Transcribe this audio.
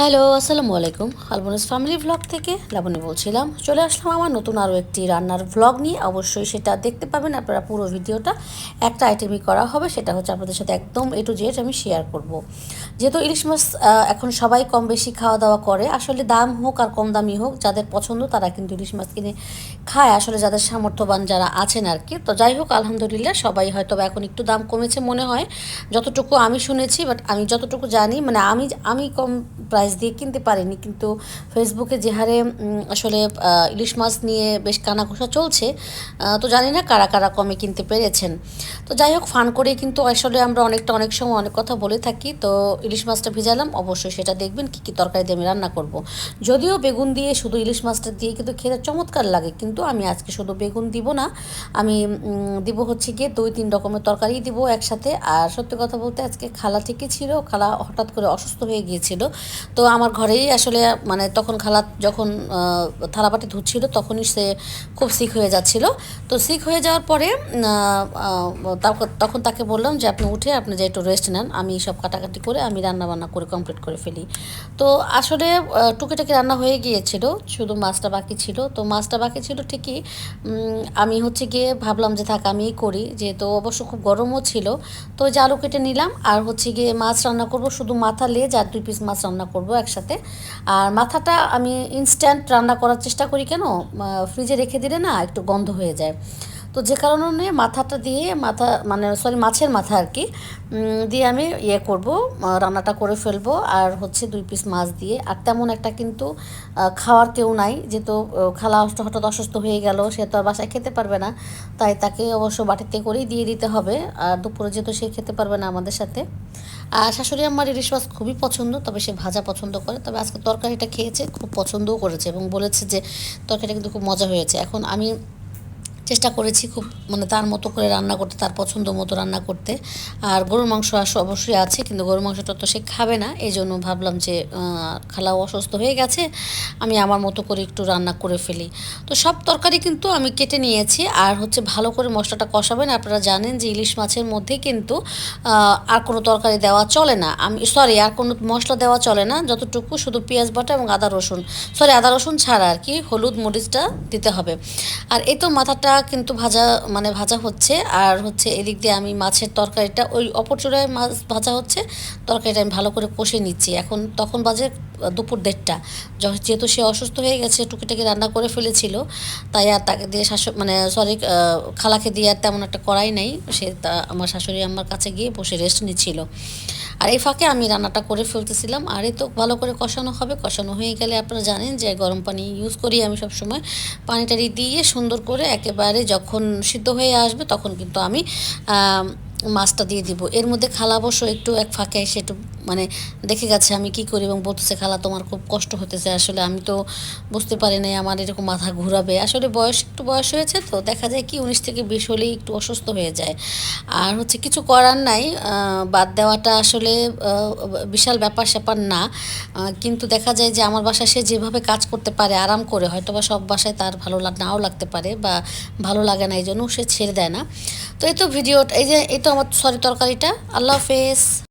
Hello, আসসালামু আলাইকুম। আলবনিস family vlog থেকে লাবণী বলছিলাম। চলে আসলাম আমার নতুন আরও একটি রান্নার ভ্লগ নিয়ে। অবশ্যই সেটা দেখতে পাবেন আপনারা পুরো ভিডিওটা। একটা আইটেমই করা হবে, সেটা হচ্ছে আপনাদের সাথে একদম এ টু জেড আমি শেয়ার করব। যেহেতু ইলিশ মাছ এখন সবাই কম বেশি খাওয়া দাওয়া করে, আসলে দাম হোক আর কম দামি হোক, যাদের পছন্দ তারা কিন্তু ইলিশ মাছ কিনে খায়। আসলে যাদের সামর্থ্যবান যারা আছেন আর কি। তো যাই হোক, আলহামদুলিল্লাহ সবাই হয়তো এখন একটু দাম কমেছে মনে হয়। যতটুকু আমি শুনেছি বাট আমি যতটুকু জানি মানে আমি আমি কম প্রাইস দিয়ে কিনতে পারিনি। কিন্তু ফেসবুকে যে হারে আসলে ইলিশ মাছ নিয়ে বেশ কানাঘোষা চলছে তো জানি না কারা কারা কমে কিনতে পেরেছেন। তো যাই হোক, ফান করে কিন্তু আসলে আমরা অনেকটা অনেক সময় অনেক কথা বলে থাকি। তো ইলিশ মাছটা ভিজালাম, অবশ্যই সেটা দেখবেন, কী কী তরকারি দিয়ে আমি রান্না করব। যদিও বেগুন দিয়ে শুধু ইলিশ মাছটা দিয়ে কিন্তু খেতে চমৎকার লাগে, কিন্তু আমি আজকে শুধু বেগুন দিব না, আমি দিব হচ্ছে গিয়ে দুই তিন রকমের তরকারি দিব একসাথে। আর সত্যি কথা বলতে আজকে খালা ঠিকই ছিল, খালা হঠাৎ করে অসুস্থ হয়ে গিয়েছিল। তো আমার ঘরেই আসলে মানে তখন খালা যখন থালাবাটি ধুচ্ছিল তখনই সে খুব সিক হয়ে যাচ্ছিল। তো সিক হয়ে যাওয়ার পরে তখন তাকে বললাম যে, আপনি উঠে, আপনি যে একটু রেস্ট নেন, আমি সব কাটাকাটি করে আমি রান্না বান্না করে কমপ্লিট করে ফেলি। তো আসলে টুকিটাকি রান্না হয়ে গিয়েছিল, শুধু মাছটা বাকি ছিল। তো মাছটা বাকি ছিল ঠিকই আমি হচ্ছে গিয়ে ভাবলাম যে, থাক, আমিই করি। যেহেতু অবশ্য খুব গরমও ছিল, তো আলু কেটে নিলাম, আর হচ্ছে গিয়ে মাছ রান্না করব, শুধু মাথা লেজ আর দুই পিস মাছ রান্না করব। একসাথে। আর মাথাটা আমি ইনস্ট্যান্ট রান্না করার চেষ্টা করি কেন? ফ্রিজে রেখে দিলে না একটু গন্ধ হয়ে যায়। তো যে কারণে মাথাটা দিয়ে মাথা মানে সরি মাছের মাথা আর কি দিয়ে আমি ইয়ে করব রান্নাটা করে ফেলব। আর হচ্ছে দুই পিস মাছ দিয়ে। আর তেমন একটা কিন্তু খাওয়ার কেউ নাই। যেহেতু খালা হঠাৎ অসুস্থ হয়ে গেল, সে তো আর বাসায় খেতে পারবে না। তাই তাকে অবশ্য বাটিতে করেই দিয়ে দিতে হবে। আর দুপুরে যেহেতু সে খেতে পারবে না আমাদের সাথে। আর শাশুড়ি আমার ইলিশ মাছ খুবই পছন্দ, তবে সে ভাজা পছন্দ করে। তবে আজকে তরকারিটা খেয়েছে, খুব পছন্দও করেছে এবং বলেছে যে তরকারিটা কিন্তু খুব মজা হয়েছে। এখন আমি চেষ্টা করেছি খুব মানে তার মতো করে রান্না করতে, তার পছন্দ মতো রান্না করতে। আর গরুর মাংস আস অবশ্যই আছে, কিন্তু গরুর মাংসটা তো সে খাবে না। এই জন্য ভাবলাম যে খালাও অসুস্থ হয়ে গেছে, আমি আমার মতো করে একটু রান্না করে ফেলি। তো সব তরকারি কিন্তু আমি কেটে নিয়েছি, আর হচ্ছে ভালো করে মশলাটা কষাবেন। আপনারা জানেন যে ইলিশ মাছের মধ্যে কিন্তু আর কোনো তরকারি দেওয়া চলে না। আমি সরি আর কোনো মশলা দেওয়া চলে না। যতটুকু শুধু পেঁয়াজ বাটা এবং আদা রসুন। সরি আদা রসুন ছাড়া আর কি, হলুদ মরিচটা দিতে হবে। আর এই তো মাথাটা কিন্তু ভাজা মানে ভাজা হচ্ছে। আর হচ্ছে এদিক দিয়ে আমি মাছের তরকারিটা, ওই অপর চূড়ায় মাছ ভাজা হচ্ছে, তরকারিটা আমি ভালো করে কষে নিচ্ছি। এখন তখন বাজে দুপুর দেড়টা। যেহেতু সে অসুস্থ হয়ে গেছে, টুকিটাকি রান্না করে ফেলেছিল, তাই আর তাকে দিয়ে শাশু মানে সরি খালাকে দিয়ে আর তেমন একটা করাই নাই। সে তা, আমার শাশুড়ি আমার কাছে গিয়ে বসে রেস্ট নিচ্ছিল। আর এই ফাঁকে আমি রান্নাটা করে ফেলতেছিলাম। আর এই তো ভালো করে কষানো হবে। কষানো হয়ে গেলে আপনারা জানেন যে গরম পানি ইউজ করি আমি সব সময় পানি টানি দিয়ে সুন্দর করে একেবারে যখন সিদ্ধ হয়ে আসবে তখন কিন্তু আম, মাছটা দিয়ে দিব। এর মধ্যে খালা অবশ্য একটু এক ফাঁকে এসে একটু মানে দেখে গেছে আমি কি করি এবং বলতেছে, খালা, তোমার খুব কষ্ট হতেছে আসলে আমি তো বুঝতে পারি নাই আমার এরকম মাথা ঘুরাবে। আসলে বয়স একটু বয়স হয়েছে তো, দেখা যায় কি উনিশ থেকে বিশ হলেই একটু অসুস্থ হয়ে যায়। আর হচ্ছে কিছু করার নাই বাদ দেওয়াটা আসলে বিশাল ব্যাপার স্যাপার না। কিন্তু দেখা যায় যে আমার বাসায় সে যেভাবে কাজ করতে পারে, আরাম করে হয়তো বা সব বাসায় তার ভালো নাও লাগতে পারে বা ভালো লাগে না এই জন্য সে ছেড়ে দেয় না। তো এই তো ভিডিও এই যে, এই আমার সরি তরকারিটা। আল্লাহ হাফেজ।